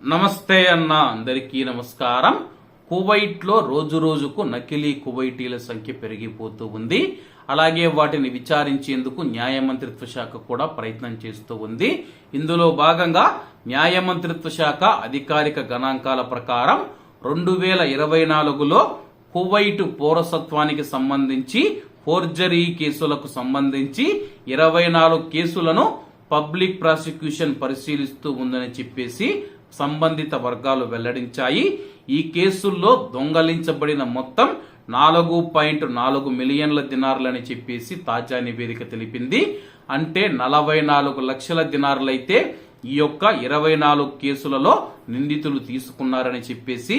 నమస్తే అన్న అందరికీ నమస్కారం. కువైట్లో రోజు రోజుకు నకిలీ కువైటీల సంఖ్య పెరిగిపోతూ ఉంది. అలాగే వాటిని విచారించేందుకు న్యాయ మంత్రిత్వ శాఖ కూడా ప్రయత్నం చేస్తూ ఉంది. ఇందులో భాగంగా న్యాయ మంత్రిత్వ శాఖ అధికారిక గణాంకాల ప్రకారం రెండు వేల ఇరవై నాలుగులో కువైట్ పౌరసత్వానికి సంబంధించి ఫోర్జరీ కేసులకు సంబంధించి ఇరవై నాలుగు కేసులను పబ్లిక్ ప్రాసిక్యూషన్ పరిశీలిస్తూ ఉందని చెప్పేసి సంబంధిత వర్గాలు వెల్లడించాయి. ఈ కేసుల్లో దొంగలించబడిన మొత్తం నాలుగు పాయింట్ నాలుగు మిలియన్ల దినారులని చెప్పేసి తాజా నివేదిక తెలిపింది. అంటే నలభై నాలుగు లక్షల దినారులైతే ఈ యొక్క ఇరవై నాలుగు కేసులలో నిందితులు తీసుకున్నారని చెప్పేసి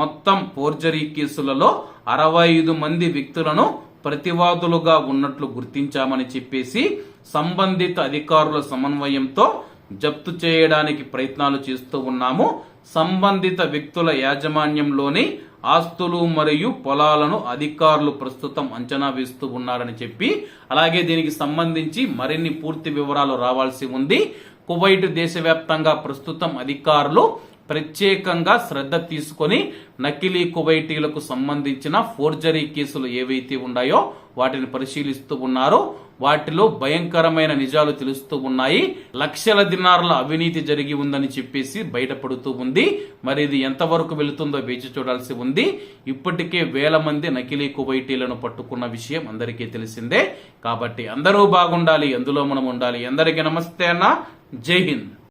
మొత్తం ఫోర్జరీ కేసులలో అరవై ఐదు మంది వ్యక్తులను ప్రతివాదులుగా ఉన్నట్లు గుర్తించామని చెప్పేసి సంబంధిత అధికారుల సమన్వయంతో జప్తు చేయడానికి ప్రయత్నాలు చేస్తూ ఉన్నాము. సంబంధిత వ్యక్తుల యాజమాన్యంలోని ఆస్తులు మరియు పొలాలను అధికారులు ప్రస్తుతం అంచనా వేస్తూ ఉన్నారని చెప్పి అలాగే దీనికి సంబంధించి మరిన్ని పూర్తి వివరాలు రావాల్సి ఉంది. కువైట్ దేశవ్యాప్తంగా ప్రస్తుతం అధికారులు ప్రత్యేకంగా శ్రద్ధ తీసుకొని నకిలీ కువైటీలకు సంబంధించిన ఫోర్జరీ కేసులు ఏవైతే ఉన్నాయో వాటిని పరిశీలిస్తూ ఉన్నారు. వాటిలో భయంకరమైన నిజాలు తెలుస్తూ ఉన్నాయి. లక్షల దినారుల అవినీతి జరిగి ఉందని చెప్పేసి బయటపడుతూ ఉంది. మరి ఇది ఎంతవరకు వెళుతుందో వేచి చూడాల్సి ఉంది. ఇప్పటికే వేల మంది నకిలీ కువైటీలను పట్టుకున్న విషయం అందరికీ తెలిసిందే. కాబట్టి అందరూ బాగుండాలి అందులో మనం ఉండాలి. అందరికీ నమస్తే అన్న. జై హింద్.